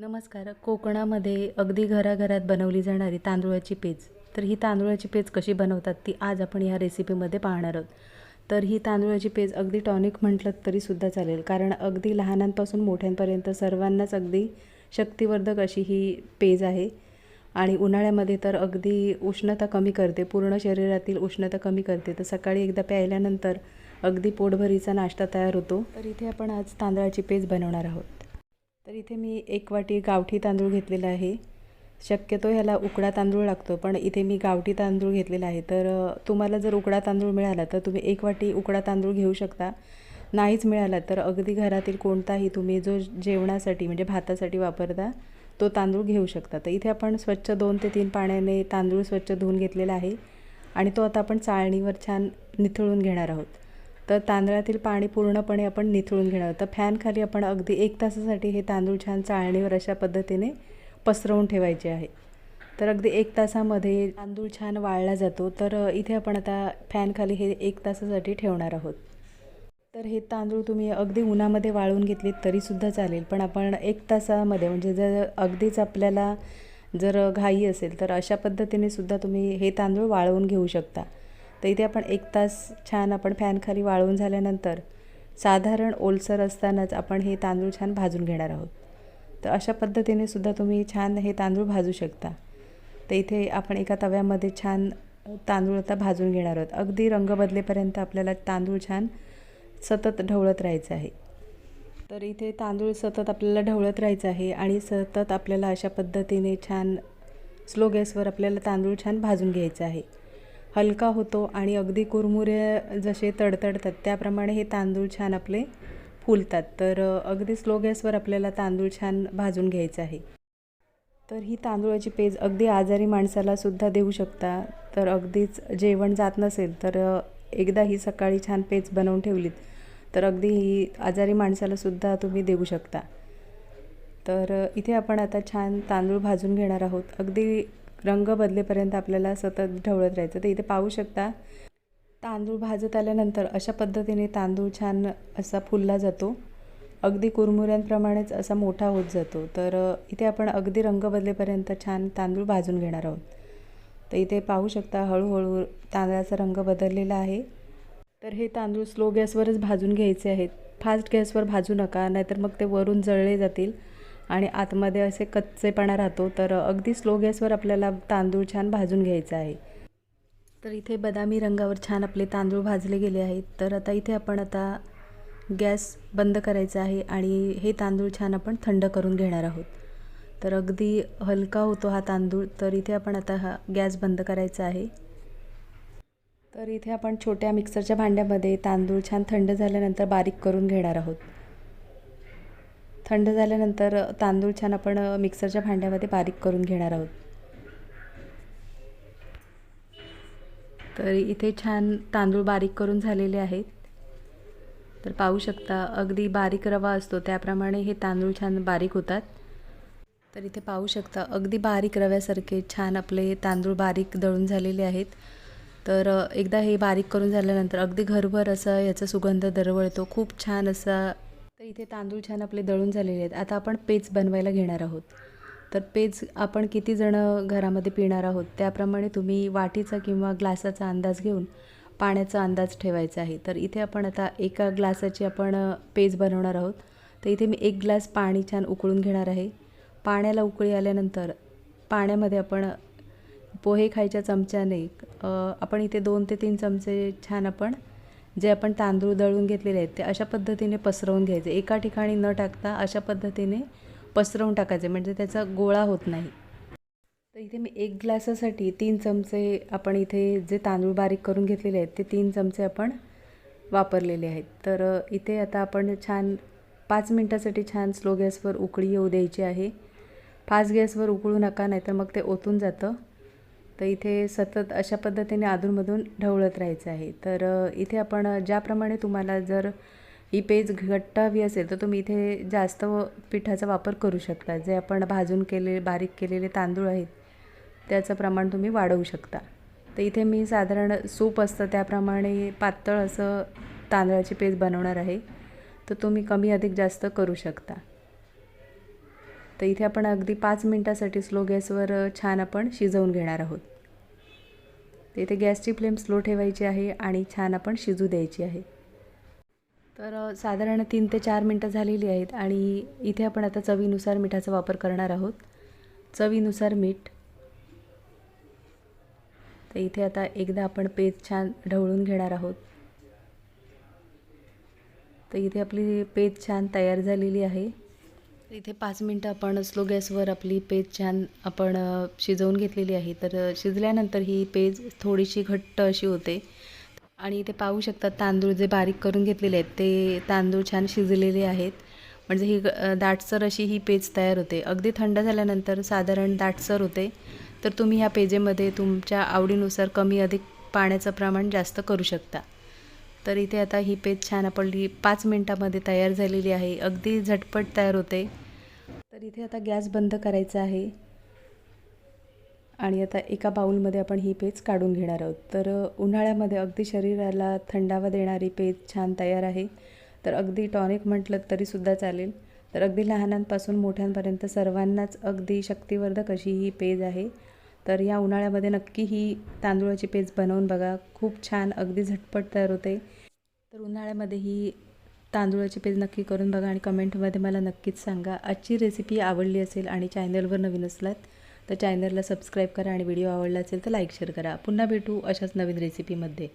नमस्कार. कोकणामध्ये अगदी घराघरात बनवली जाणारी तांदूळाची पेज. तर ही तांदूळाची पेज कशी बनवतात ती आज आपण ह्या रेसिपीमध्ये पाहणार आहोत. तर ही तांदूळाची पेज अगदी टॉनिक म्हटलं तरीसुद्धा चालेल. कारण अगदी लहानांपासून मोठ्यांपर्यंत सर्वांनाच अगदी शक्तिवर्धक अशी ही पेज आहे. आणि उन्हाळ्यामध्ये तर अगदी उष्णता कमी करते. पूर्ण शरीरातील उष्णता कमी करते. तर सकाळी एकदा प्यायल्यानंतर अगदी पोटभरीचा नाश्ता तयार होतो. तर इथे आपण आज तांदळाची पेज बनवणार आहोत. तर इथे मी एक वाटी गावठी तांदूळ घेतलेला आहे. शक्यतो ह्याला उकडा तांदूळ लागतो पण इथे मी गावठी तांदूळ घेतलेला आहे. तर तुम्हाला जर उकडा तांदूळ मिळाला तर तुम्ही एक वाटी उकडा तांदूळ घेऊ शकता. नाहीच मिळाला तर अगदी घरातील कोणताही तुम्ही जो जेवणासाठी म्हणजे भातासाठी वापरता तो तांदूळ घेऊ शकता. तर इथे आपण स्वच्छ दोन ते तीन पाण्याने तांदूळ स्वच्छ धुवून घेतलेला आहे. आणि तो आता आपण चाळणीवर छान निथळून घेणार आहोत. तर तांदळातील पाणी पूर्णपणे आपण निथळून घेणार. तर फॅनखाली आपण अगदी एक तासासाठी हे तांदूळ छान चाळणीवर अशा पद्धतीने पसरवून ठेवायचे आहे. तर अगदी एक तासामध्ये तांदूळ छान वाळला जातो. तर इथे आपण आता फॅनखाली हे एक तासासाठी ठेवणार आहोत. तर हे तांदूळ तुम्ही अगदी उन्हामध्ये वाळवून घेतलीत तरीसुद्धा चालेल. पण आपण एक तासामध्ये म्हणजे जर अगदीच आपल्याला जर घाई असेल तर अशा पद्धतीने सुद्धा तुम्ही हे तांदूळ वाळवून घेऊ शकता. तर इथे आपण एक तास छान आपण फॅनखाली वाळवून झाल्यानंतर साधारण ओलसर असतानाच आपण हे तांदूळ छान भाजून घेणार आहोत. तर अशा पद्धतीने सुद्धा तुम्ही छान हे तांदूळ भाजू शकता. तर इथे आपण एका तव्यामध्ये छान तांदूळ आता भाजून घेणार आहोत. अगदी रंग बदलेपर्यंत आपल्याला तांदूळ छान सतत ढवळत राहायचं आहे. तर इथे तांदूळ सतत आपल्याला ढवळत राहायचं आहे आणि सतत आपल्याला अशा पद्धतीने छान स्लो गॅसवर आपल्याला तांदूळ छान भाजून घ्यायचं आहे. हलका होतो आणि अगदी कुरमुरे जसे तडतडतात त्याप्रमाणे हे तांदूळ छान आपले फुलतात. तर अगदी स्लो गॅसवर आपल्याला तांदूळ छान भाजून घ्यायचं आहे. तर ही तांदूळाची पेज अगदी आजारी माणसाला सुद्धा देऊ शकता. तर अगदीच जेवण जात नसेल तर एकदा ही सकाळी छान पेज बनवून ठेवलीत तर अगदी ही आजारी माणसाला सुद्धा तुम्ही देऊ शकता. तर इथे आपण आता छान तांदूळ भाजून घेणार आहोत. अगदी रंग बदलेपर्यंत आपल्याला सतत ढवळत राहायचं. तर इथे पाहू शकता तांदूळ भाजत आल्यानंतर अशा पद्धतीने तांदूळ छान असा फुलला जातो. अगदी कुरमुऱ्यांप्रमाणेच असा मोठा होत जातो. तर इथे आपण अगदी रंग बदलेपर्यंत छान तांदूळ भाजून घेणार आहोत. तर इथे पाहू शकता हळूहळू तांदळाचा रंग बदललेला आहे. तर हे तांदूळ स्लो गॅसवरच भाजून घ्यायचे आहेत. फास्ट गॅसवर भाजू नका नाहीतर मग ते वरून जळले जातील. आणि आतमध्ये असे कच्चेपणा राहतो तर अगदी स्लो गॅसवर आपल्याला तांदूळ छान भाजून घ्यायचा आहे. तर इथे बदामी रंगावर छान आपले तांदूळ भाजले गेले आहेत. तर आता इथे आपण आता गॅस बंद करायचा आहे आणि हे तांदूळ छान आपण थंड करून घेणार आहोत. तर अगदी हलका होतो हा तांदूळ तर इथे आपण आता हा गॅस बंद करायचा आहे. तर इथे आपण छोट्या मिक्सरच्या भांड्यामध्ये तांदूळ छान थंड झाल्यानंतर बारीक करून घेणार आहोत. थंड झाल्यानंतर तांदूळ छान आपण मिक्सरच्या भांड्यामध्ये बारीक करून घेणार आहोत. तर इथे छान तांदूळ बारीक करून झालेले आहेत. तर पाहू शकता अगदी बारीक रवा असतो त्याप्रमाणे हे तांदूळ छान बारीक होतात. तर इथे पाहू शकता अगदी बारीक रव्यासारखे छान आपले तांदूळ बारीक दळून झालेले आहेत. तर एकदा हे बारीक करून झाल्यानंतर अगदी घरभर असा याचा सुगंध दरवळतो. खूप छान असा इथे तांदूळ छान आपले दळून झालेले आहेत. आता आपण पेज बनवायला घेणार आहोत. तर पेज आपण किती जणं घरामध्ये पिणार आहोत त्याप्रमाणे तुम्ही वाटीचा किंवा ग्लासाचा अंदाज घेऊन पाण्याचा अंदाज ठेवायचा आहे. तर इथे आपण आता एका ग्लासाची आपण पेज बनवणार आहोत. तर इथे मी एक ग्लास पाणी छान उकळून घेणार आहे. पाण्याला उकळी आल्यानंतर पाण्यामध्ये आपण पोहे खायच्या चमच्याने आपण इथे दोन ते तीन चमचे छान आपण जे आपण तांदूळ दळून घेतलेले आहेत ते अशा पद्धतीने पसरवून घ्यायचे. एका ठिकाणी न टाकता अशा पद्धतीने पसरवून टाकायचे म्हणजे त्याचा गोळा होत नाही. तर इथे मी एक ग्लासासाठी तीन चमचे आपण इथे जे तांदूळ बारीक करून घेतलेले आहेत ते तीन चमचे आपण वापरलेले आहेत. तर इथे आता आपण छान पाच मिनटासाठी छान स्लो गॅसवर उकळी येऊ द्यायची आहे. फास्ट गॅसवर उकळू नका नाहीतर मग ते ओतून जातं. तर इथे सतत अशा पद्धतीने अधूनमधून ढवळत राहायचं आहे. तर इथे आपण ज्याप्रमाणे तुम्हाला जर ही पेज घट्ट हवी असेल तर तुम्ही इथे जास्त पिठाचा वापर करू शकता. जे आपण भाजून केले बारीक केलेले तांदूळ आहेत त्याचं प्रमाण तुम्ही वाढवू शकता. तर इथे मी साधारण सूप असतं त्याप्रमाणे पातळ असं तांदळाची पेज बनवणार आहे. तर तुम्ही कमी अधिक जास्त करू शकता. तर इथे आपण अगदी पाच मिनटासाठी स्लो गॅसवर छान आपण शिजवून घेणार आहोत. तर इथे गॅसची फ्लेम स्लो ठेवायची आहे आणि छान आपण शिजू द्यायची आहे. तर साधारण तीन ते चार मिनटं झालेली आहेत आणि इथे आपण आता चवीनुसार मिठाचा वापर करणार आहोत. चवीनुसार मीठ. तर इथे आता एकदा आपण पेज छान ढवळून घेणार आहोत. तर इथे आपली पेज छान तयार झालेली आहे. इथे पाच मिनटं आपण स्लो गॅसवर आपली पेज छान आपण शिजवून घेतलेली आहे. तर शिजल्यानंतर ही पेज थोडीशी घट्ट अशी होते. आणि इथे पाहू शकतात तांदूळ जे बारीक करून घेतलेले आहेत ते तांदूळ छान शिजलेले आहेत. म्हणजे ही ग- दाटसर अशी ही पेज तयार होते. अगदी थंड झाल्यानंतर साधारण दाटसर होते. तर तुम्ही ह्या पेजेमध्ये तुमच्या आवडीनुसार कमी अधिक पाण्याचं प्रमाण जास्त करू शकता. तर इथे आता ही पेज छान आपली पाच मिनटामध्ये तयार झालेली आहे. अगदी झटपट तयार होते. तर इथे आता गॅस बंद करायचा आहे. आणि आता एका बाऊलमध्ये आपण ही पेज काढून घेणार आहोत. तर उन्हाळ्यामध्ये अगदी शरीराला थंडावा देणारी पेज छान तयार आहे. तर अगदी टॉनिक म्हटलं तरीसुद्धा चालेल. तर अगदी लहानांपासून मोठ्यांपर्यंत सर्वांनाच अगदी शक्तिवर्धक अशी ही पेज आहे. तर या उन्हाळ्यामध्ये नक्की ही तांदूळाची पेज बनवून बघा. खूप छान अगदी झटपट तयार होते. तर उन्हाळ्यामध्ये ही तांदूळाची पेज नक्की करून बघा आणि कमेंटमध्ये मला नक्कीच सांगा. आजची रेसिपी आवडली असेल आणि चॅनलवर नवीन असलात तर चॅनलला सबस्क्राईब करा आणि व्हिडिओ आवडला असेल तर लाईक शेअर करा. पुन्हा भेटू अशाच नवीन रेसिपीमध्ये